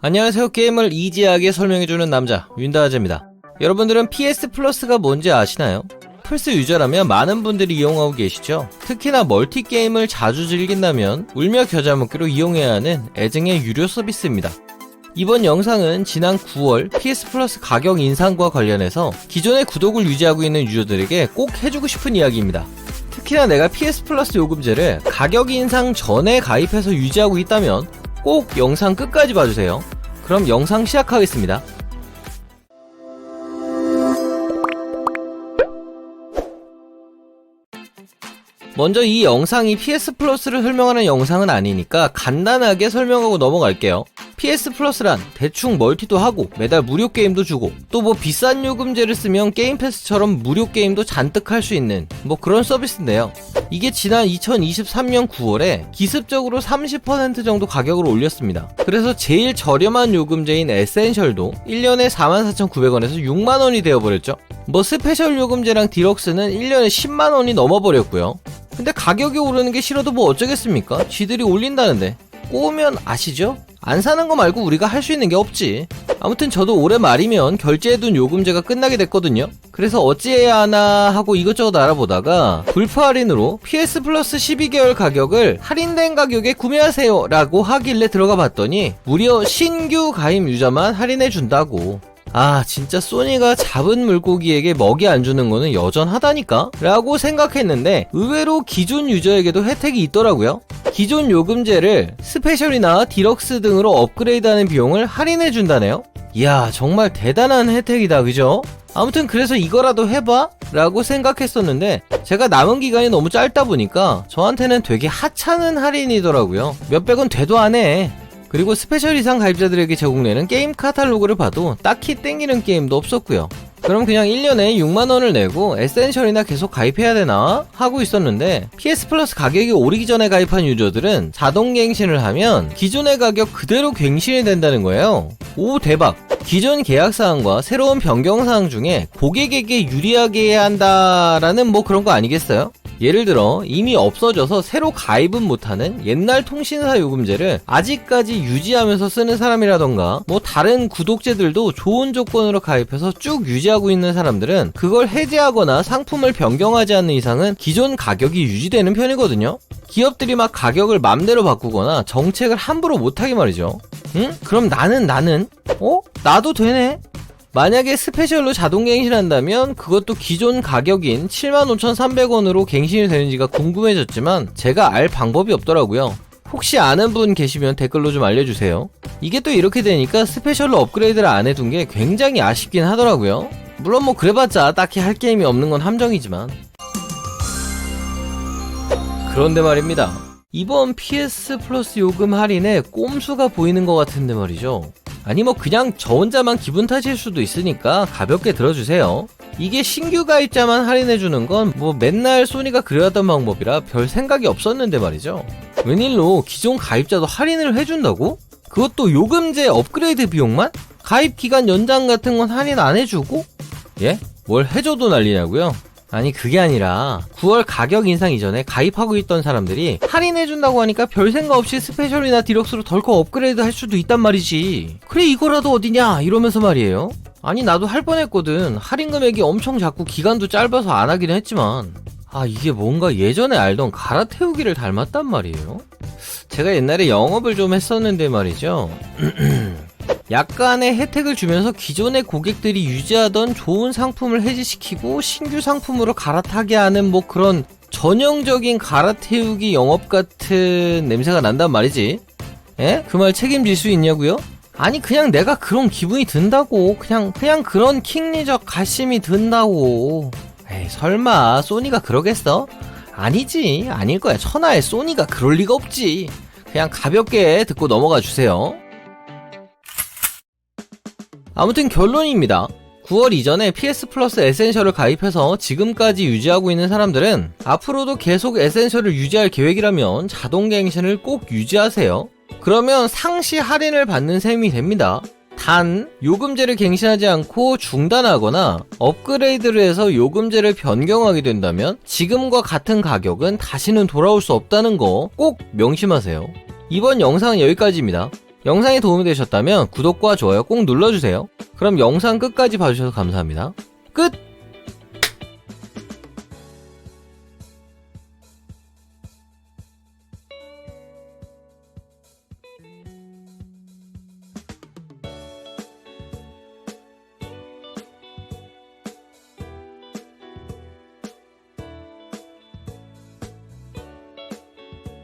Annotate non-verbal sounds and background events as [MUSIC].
안녕하세요. 게임을 이지하게 설명해주는 남자, 윤다하재입니다. 여러분들은 PS 플러스가 뭔지 아시나요? 플스 유저라면 많은 분들이 이용하고 계시죠. 특히나 멀티 게임을 자주 즐긴다면 울며 겨자 먹기로 이용해야 하는 애증의 유료 서비스입니다. 이번 영상은 지난 9월 PS 플러스 가격 인상과 관련해서 기존의 구독을 유지하고 있는 유저들에게 꼭 해주고 싶은 이야기입니다. 특히나 내가 PS 플러스 요금제를 가격 인상 전에 가입해서 유지하고 있다면 꼭 영상 끝까지 봐주세요. 그럼 영상 시작하겠습니다. 먼저 이 영상이 PS 플러스를 설명하는 영상은 아니니까 간단하게 설명하고 넘어갈게요. PS 플러스란 대충 멀티도 하고 매달 무료 게임도 주고 또 뭐 비싼 요금제를 쓰면 게임 패스처럼 무료 게임도 잔뜩 할 수 있는 뭐 그런 서비스인데요. 이게 지난 2023년 9월에 기습적으로 30% 정도 가격을 올렸습니다. 그래서 제일 저렴한 요금제인 에센셜도 1년에 44,900원에서 6만원이 되어버렸죠. 뭐 스페셜 요금제랑 디럭스는 1년에 10만원이 넘어버렸고요. 근데 가격이 오르는 게 싫어도 뭐 어쩌겠습니까? 쥐들이 올린다는데. 꼬우면 아시죠? 안 사는 거 말고 우리가 할 수 있는 게 없지. 아무튼 저도 올해 말이면 결제해둔 요금제가 끝나게 됐거든요. 그래서 어찌해야 하나 하고 이것저것 알아보다가 불프 할인으로 PS 플러스 12개월 가격을 할인된 가격에 구매하세요 라고 하길래 들어가 봤더니 무려 신규 가입 유저만 할인해 준다고. 아 진짜 소니가 잡은 물고기에게 먹이 안 주는 거는 여전하다니까? 라고 생각했는데 의외로 기존 유저에게도 혜택이 있더라고요 기존 요금제를 스페셜이나 디럭스 등으로 업그레이드하는 비용을 할인해 준다네요 이야 정말 대단한 혜택이다 그죠? 아무튼 그래서 이거라도 해봐? 라고 생각했었는데 제가 남은 기간이 너무 짧다 보니까 저한테는 되게 하찮은 할인이더라고요 몇백 원 돼도 안해 그리고 스페셜 이상 가입자들에게 제공되는 게임 카탈로그를 봐도 딱히 땡기는 게임도 없었고요. 그럼 그냥 1년에 6만원을 내고 에센셜이나 계속 가입해야 되나? 하고 있었는데 PS 플러스 가격이 오르기 전에 가입한 유저들은 자동 갱신을 하면 기존의 가격 그대로 갱신이 된다는 거예요. 오 대박! 기존 계약사항과 새로운 변경사항 중에 고객에게 유리하게 해야 한다라는 뭐 그런 거 아니겠어요? 예를 들어 이미 없어져서 새로 가입은 못하는 옛날 통신사 요금제를 아직까지 유지하면서 쓰는 사람이라던가 뭐 다른 구독제들도 좋은 조건으로 가입해서 쭉 유지하고 있는 사람들은 그걸 해제하거나 상품을 변경하지 않는 이상은 기존 가격이 유지되는 편이거든요. 기업들이 막 가격을 맘대로 바꾸거나 정책을 함부로 못하게 말이죠. 응? 그럼 나는 나는 어? 나도 되네? 만약에 스페셜로 자동 갱신한다면 그것도 기존 가격인 75,300원으로 갱신이 되는지가 궁금해졌지만 제가 알 방법이 없더라고요. 혹시 아는 분 계시면 댓글로 좀 알려주세요. 이게 또 이렇게 되니까 스페셜로 업그레이드를 안 해둔 게 굉장히 아쉽긴 하더라고요. 물론 뭐 그래봤자 딱히 할 게임이 없는 건 함정이지만. 그런데 말입니다. 이번 PS 플러스 요금 할인에 꼼수가 보이는 것 같은데 말이죠. 아니 뭐 그냥 저 혼자만 기분 탓일 수도 있으니까 가볍게 들어주세요. 이게 신규 가입자만 할인해주는 건 뭐 맨날 소니가 그려왔던 방법이라 별 생각이 없었는데 말이죠. 웬일로 기존 가입자도 할인을 해준다고? 그것도 요금제 업그레이드 비용만? 가입 기간 연장 같은 건 할인 안 해주고? 예? 뭘 해줘도 난리냐고요? 아니 그게 아니라 9월 가격 인상 이전에 가입하고 있던 사람들이 할인해준다고 하니까 별 생각 없이 스페셜이나 디럭스로 덜컥 업그레이드 할 수도 있단 말이지. 그래 이거라도 어디냐? 이러면서 말이에요. 아니 나도 할 뻔했거든. 할인 금액이 엄청 작고 기간도 짧아서 안 하기는 했지만. 아 이게 뭔가 예전에 알던 갈아태우기를 닮았단 말이에요. 제가 옛날에 영업을 좀 했었는데 말이죠 [CLEARS THROAT] 약간의 혜택을 주면서 기존의 고객들이 유지하던 좋은 상품을 해지시키고 신규 상품으로 갈아타게 하는 뭐 그런 전형적인 갈아태우기 영업 같은 냄새가 난단 말이지. 에? 그말 책임질 수 있냐고요? 아니 그냥 내가 그런 기분이 든다고 그냥 그냥 그런 킹리적 가심이 든다고 에이 설마 소니가 그러겠어? 아니지 아닐 거야 천하의 소니가 그럴 리가 없지 그냥 가볍게 듣고 넘어가 주세요 아무튼 결론입니다. 9월 이전에 PS 플러스 에센셜을 가입해서 지금까지 유지하고 있는 사람들은 앞으로도 계속 에센셜을 유지할 계획이라면 자동 갱신을 꼭 유지하세요. 그러면 상시 할인을 받는 셈이 됩니다. 단, 요금제를 갱신하지 않고 중단하거나 업그레이드를 해서 요금제를 변경하게 된다면 지금과 같은 가격은 다시는 돌아올 수 없다는 거 꼭 명심하세요. 이번 영상은 여기까지입니다. 영상이 도움이 되셨다면 구독과 좋아요 꼭 눌러주세요. 그럼 영상 끝까지 봐주셔서 감사합니다. 끝!